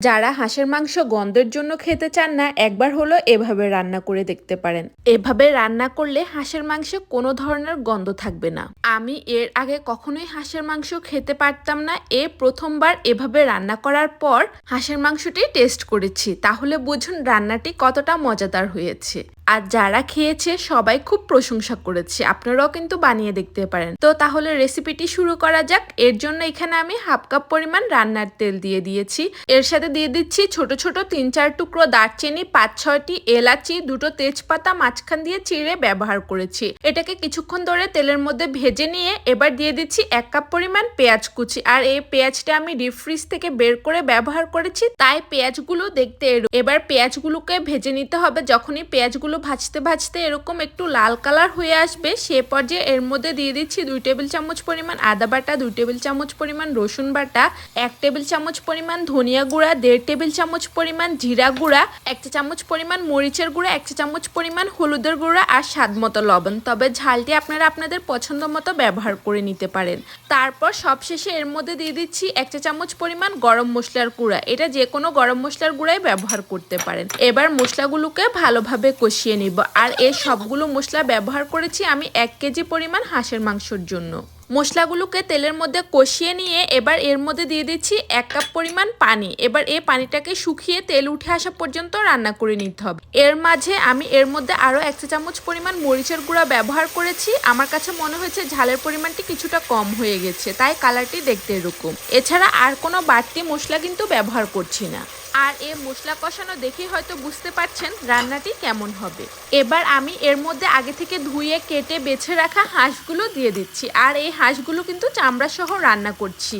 যারা হাঁসের মাংস গন্ধের জন্য খেতে চান না, একবার হলো এভাবে রান্না করে দেখতে পারেন। এভাবে রান্না করলে হাঁসের মাংসে কোনো ধরনের গন্ধ থাকবে না। আমি এর আগে কখনোই হাঁসের মাংস খেতে পারতাম না। এ প্রথমবার এভাবে রান্না করার পর হাঁসের মাংসটি টেস্ট করেছি। তাহলে বুঝুন, রান্নাটি কতটা মজাদার হয়েছে। আর যারা খেয়েছে সবাই খুব প্রশংসা করেছে। আপনারাও কিন্তু বানিয়ে দেখতে পারেন। তো তাহলে রেসিপিটি শুরু করা যাক। এর জন্য এখানে আমি হাফ কাপ পরিমাণ রান্নার তেল দিয়ে দিয়েছি। এর সাথে দিয়ে দিচ্ছি ছোট ছোট তিন চার টুকরো দারচিনি, পাঁচ ছয়টি এলাচি, দুটো তেজপাতা, মাঝখান দিয়ে চিড়ে ব্যবহার করেছি। এটাকে কিছুক্ষণ ধরে তেলের মধ্যে ভেজে নিয়ে এবার দিয়ে দিচ্ছি এক কাপ পরিমাণ পেঁয়াজ কুচি। আর এই পেঁয়াজটা আমি ডিপ ফ্রিজ থেকে বের করে ব্যবহার করেছি, তাই পেঁয়াজগুলো দেখতে। এবার পেঁয়াজগুলোকে ভেজে নিতে হবে। যখনই পেঁয়াজগুলো ভাজতে ভাজতে এরকম একটু লাল কালার হয়ে আসবে, সে পর্যায়ে এর মধ্যে দিয়ে দিচ্ছি দুই টেবিল চামচ পরিমাণ আদা বাটা, দুই টেবিল চামচ পরিমাণ রসুন বাটা, এক টেবিল চামচ পরিমাণ ধনিয়া গুঁড়া, দেড় টেবিল চামচ পরিমাণ জিরা গুঁড়া একটা চামচ পরিমাণ মরিচের গুঁড়া, এক চা চামচ পরিমাণ হলুদের গুঁড়া আর স্বাদ মতো লবণ। তবে ঝালটি আপনারা আপনাদের পছন্দ মতো ব্যবহার করে নিতে পারেন। তারপর সবশেষে এর মধ্যে দিয়ে দিচ্ছি এক চা চামচ পরিমাণ গরম মশলার গুঁড়া। এটা যে কোনো গরম মশলার গুঁড়াই ব্যবহার করতে পারেন। এবার মশলাগুলোকে ভালোভাবে কষিয়ে নিব। আর এই সবগুলো মশলা ব্যবহার করেছি আমি এক কেজি পরিমাণ হাঁসের মাংসর জন্য। মশলাগুলোকে তেলের মধ্যে কষিয়ে নিয়ে এবার এর মধ্যে দিয়ে দিচ্ছি এক কাপ পরিমাণ পানি। এবার এই পানিটাকে শুকিয়ে তেল উঠে আসা পর্যন্ত রান্না করে নিতে হবে। এর মাঝে আমি এর মধ্যে আরও এক চা চামচ পরিমাণ মরিচের গুঁড়া ব্যবহার করেছি। আমার কাছে মনে হয়েছে ঝালের পরিমাণটি কিছুটা কম হয়ে গেছে, তাই কালারটি দেখতে এরকম। এছাড়া আর কোনো বাড়তি মশলা কিন্তু ব্যবহার করছি না। আর এ মশলা কষানো দেখেই হয়তো বুঝতে পারছেন রান্নাটি কেমন হবে। এবার আমি এর মধ্যে আগে থেকে ধুয়ে, কেটে, বেছে রাখা হাঁসগুলো দিয়ে দিচ্ছি। আর এই হাঁসগুলো কিন্তু চামড়া সহ রান্না করছি।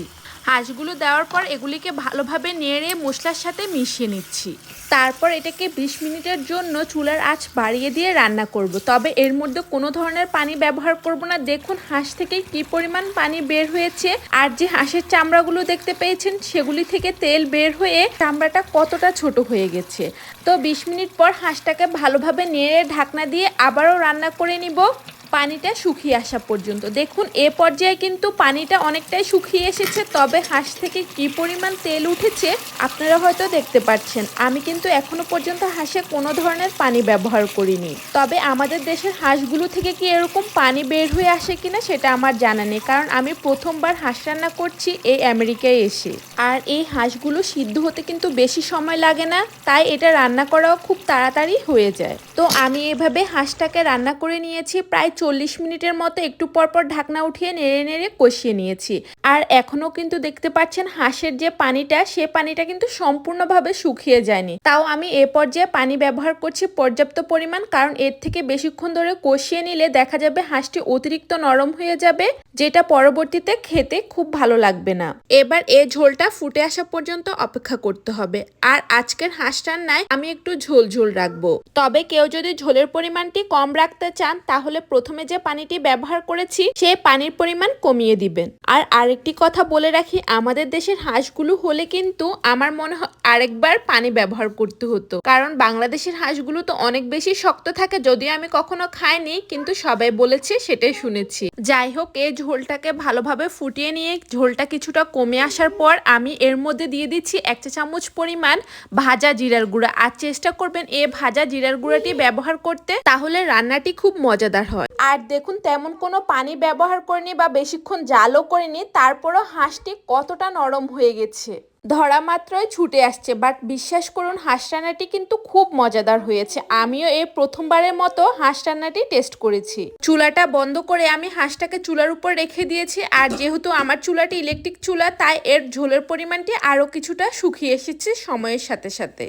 হাঁসগুলো দেওয়ার পর এগুলিকে ভালোভাবে নেড়ে মশলার সাথে মিশিয়ে নিচ্ছি। তারপর এটাকে 20 মিনিটের জন্য চুলার আঁচ বাড়িয়ে দিয়ে রান্না করব। তবে এর মধ্যে কোনো ধরনের পানি ব্যবহার করব না। দেখুন হাঁস থেকে কি পরিমাণ পানি বের হয়েছে আর যে হাঁসের চামড়াগুলো দেখতে পেয়েছেন সেগুলি থেকে তেল বের হয়ে চামড়াটা কতটা ছোট হয়ে গেছে। তো 20 মিনিট পর হাঁসটাকে ভালোভাবে নেড়ে ঢাকনা দিয়ে আবারও রান্না করে নিব। পানিটা শুকিয়ে আসা পর্যন্ত। দেখুন, এ পর্যায়ে কিন্তু পানিটা অনেকটাই শুকিয়ে এসেছে, তবে হাঁস থেকে কি পরিমাণ তেল উঠেছে আপনারা হয়তো দেখতে পাচ্ছেন। আমি কিন্তু এখনও পর্যন্ত হাঁসে কোনো ধরনের পানি ব্যবহার করিনি। তবে আমাদের দেশের হাঁসগুলো থেকে কি এরকম পানি বের হয়ে আসে কিনা সেটা আমার জানা নেই, কারণ আমি প্রথমবার হাঁস রান্না করছি এই আমেরিকায় এসে। আর এই হাঁসগুলো সিদ্ধ হতে কিন্তু বেশি সময় লাগে না, তাই এটা রান্না করাও খুব তাড়াতাড়ি হয়ে যায়। তো আমি এভাবে হাঁসটাকে রান্না করে নিয়েছি প্রায় চল্লিশ মিনিটের মতো একটু পরপর ঢাকনা উঠিয়ে নেড়ে নেড়ে কষিয়ে নিয়েছি। আর এখনও কিন্তু দেখতে পাচ্ছেন হাঁসের যে পানিটা, সে পানিটা কিন্তু সম্পূর্ণভাবে শুকিয়ে যায়নি। তাও আমি এ পর্যায়ে পানি ব্যবহার করছি পর্যাপ্ত পরিমাণ, কারণ এর থেকে বেশিক্ষণ ধরে কষিয়ে নিলে দেখা যাবে হাঁসটি অতিরিক্ত নরম হয়ে যাবে, যেটা পরবর্তীতে খেতে খুব ভালো লাগবে না। এবার এ ঝোলটা ফুটে আসা পর্যন্ত অপেক্ষা করতে হবে। আর আজকের হাঁস রান্নায় আমি একটু ঝোল ঝোল রাখব। তবে কেউ যদি ঝোলের পরিমাণটি কম রাখতে চান, তাহলে প্রথমে যে পানিটি ব্যবহার করেছি, সেই পানির পরিমাণ কমিয়ে দিবেন। আর আরেকটি কথা বলে রাখি, আমাদের দেশের হাঁসগুলো হলে কিন্তু আমার মনে হয় আরেকবার পানি ব্যবহার করতে হতো। কারণ বাংলাদেশের হাঁসগুলো তো অনেক বেশি শক্ত থাকে, যদিও আমি কখনো খাইনি, কিন্তু সবাই বলেছে, সেটাই শুনেছি। যাই হোক, এই ঝোলটাকে ভালোভাবে ফুটিয়ে নিয়ে, ঝোলটা কিছুটা কমে আসার পর আমি এর মধ্যে দিয়ে দিচ্ছি এক চা চামচ পরিমাণ ভাজা জিরার গুঁড়া। আর চেষ্টা করবেন এ ভাজা জিরার গুঁড়াটি ব্যবহার করতে, তাহলে রান্নাটি খুব মজাদার হয়। আর দেখুন, তেমন কোনো পানি ব্যবহার করিনি বা বেশিক্ষণ জালও করিনি, তারপরও হাঁসটি কতটা নরম হয়ে গেছে। ধরা মাত্রই ছুটে আসছে বাট বিশ্বাস করুন হাঁস রান্নাটি কিন্তু খুব মজাদার হয়েছে। আমিও এই প্রথমবারের মতো হাঁস রান্নাটি টেস্ট করেছি। চুলাটা বন্ধ করে আমি হাঁসটাকে চুলার উপর রেখে দিয়েছি, আর যেহেতু আমার চুলাটি ইলেকট্রিক চুলা, তাই এর ঝোলের পরিমাণটি আরও কিছুটা শুকিয়ে এসেছে সময়ের সাথে সাথে।